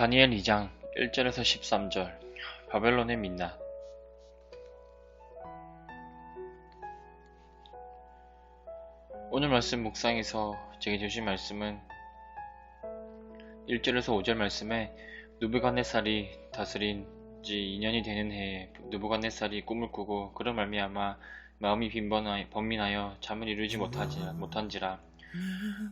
다니엘 2장 1절에서 13절. 바벨론의 민낯. 오늘 말씀 묵상에서 제게 주신 말씀은 1절에서 5절 말씀에 누부갓네살이 다스린 지 2년이 되는 해에 누부갓네살이 꿈을 꾸고 그런 말미암아 마음이 빈번하, 번민하여 잠을 이루지 못한지라.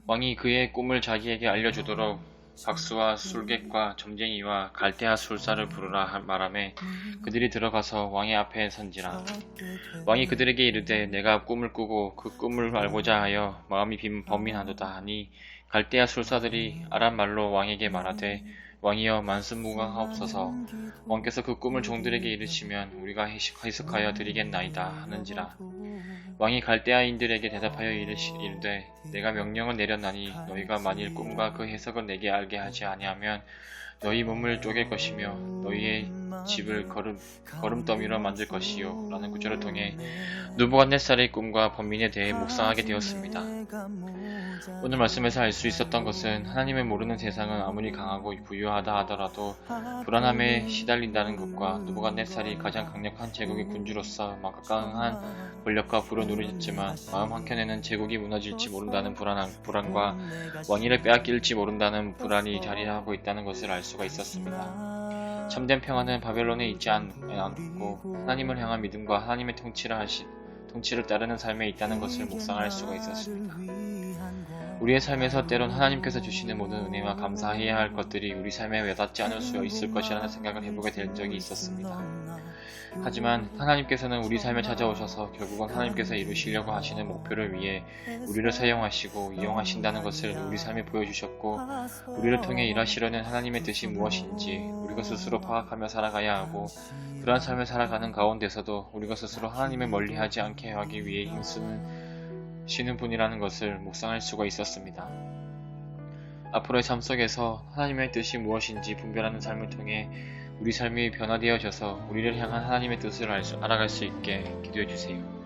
왕이 그의 꿈을 자기에게 알려주도록 박수와 술객과 점쟁이와 갈대아 술사를 부르라 한 말함에 그들이 들어가서 왕의 앞에 선지라. 왕이 그들에게 이르되 내가 꿈을 꾸고 그 꿈을 알고자 하여 마음이 빈 번민하도다 하니 갈대아 술사들이 아람 말로 왕에게 말하되 왕이여 만순무강하옵소서. 왕께서 그 꿈을 종들에게 이르시면 우리가 해석- 해석하여 드리겠나이다 하는지라. 왕이 갈대아인들에게 대답하여 이르시, 이르되 내가 명령을 내렸나니 너희가 만일 꿈과 그 해석을 내게 알게 하지 아니하면 너희 몸을 쪼갤 것이며 너희의 집을 걸음, 걸음더미로 만들 것이요 라는 구절을 통해 누부갓네살의 꿈과 범민에 대해 묵상하게 되었습니다. 오늘 말씀에서 알 수 있었던 것은 하나님을 모르는 세상은 아무리 강하고 부유하다 하더라도 불안함에 시달린다는 것과 누부갓네살이 가장 강력한 제국의 군주로서 막강한 권력과 부를 누리지만 마음 한켠에는 제국이 무너질지 모른다는 불안함, 불안과 왕위를 빼앗길지 모른다는 불안이 자리하고 있다는 것을 알 수가 있었습니다. 참된 평화는 바벨론에 있지 않, 않고 하나님을 향한 믿음과 하나님의 통치를 하시, 통치를 따르는 삶에 있다는 것을 묵상할 수가 있었습니다. 우리의 삶에서 때론 하나님께서 주시는 모든 은혜와 감사해야 할 것들이 우리 삶에 와닿지 않을 수 있을 것이라는 생각을 해보게 될 적이 있었습니다. 하지만 하나님께서는 우리 삶에 찾아오셔서 결국은 하나님께서 이루시려고 하시는 목표를 위해 우리를 사용하시고 이용하신다는 것을 우리 삶에 보여주셨고 우리를 통해 일하시려는 하나님의 뜻이 무엇인지 우리가 스스로 파악하며 살아가야 하고 그러한 삶을 살아가는 가운데서도 우리가 스스로 하나님을 멀리하지 않게 하기 위해 힘쓰는 쉬는 분이라는 것을 묵상할 수가 있었습니다. 앞으로의 삶 속에서 하나님의 뜻이 무엇인지 분별하는 삶을 통해 우리 삶이 변화되어져서 우리를 향한 하나님의 뜻을 알아갈 수 있게 기도해 주세요.